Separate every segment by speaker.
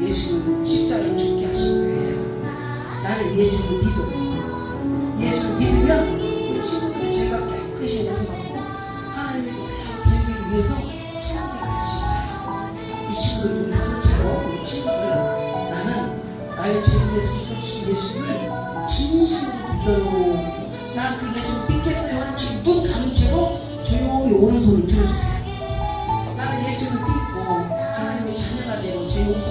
Speaker 1: 예수는 십자가에 죽게 하신 거예요. 나는 예수를 믿어요. 예수를 믿으면 우리 친구들의 죄가 깨끗이 용서받고 하나님의 놀라운 계획을 위해서 천국에 갈 수 있어요. 이 친구들 한번 차고 우리 친구들 나는 나의 죄를 위해서 죽어주신 예수를 진심으로 믿어요. 난 그 예수 믿겠어요 하는 지금 눈 감은 채로 조용히 오른손을 들어주세요. 나는 예수를 믿고 하나님의 자녀가 되고 죄 용서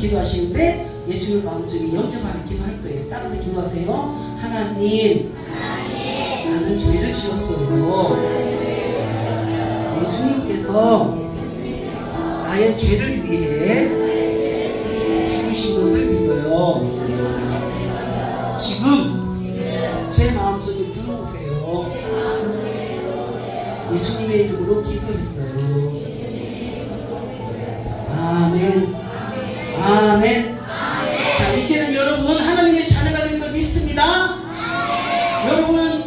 Speaker 1: 기도하시는데 예수를 마음속에 영접하는 기도할 거예요. 따라서 기도하세요. 하나님, 나는 죄를 지었어요. 예수님께서 나의 죄를 위해 죽으신 것을 믿어요. 지금 제 마음속에 들어오세요. 예수님의 이름으로 기도했어요. 아멘. 아멘. 자, 이제는 여러분 하나님의 자녀가 된 걸 믿습니다. 여러분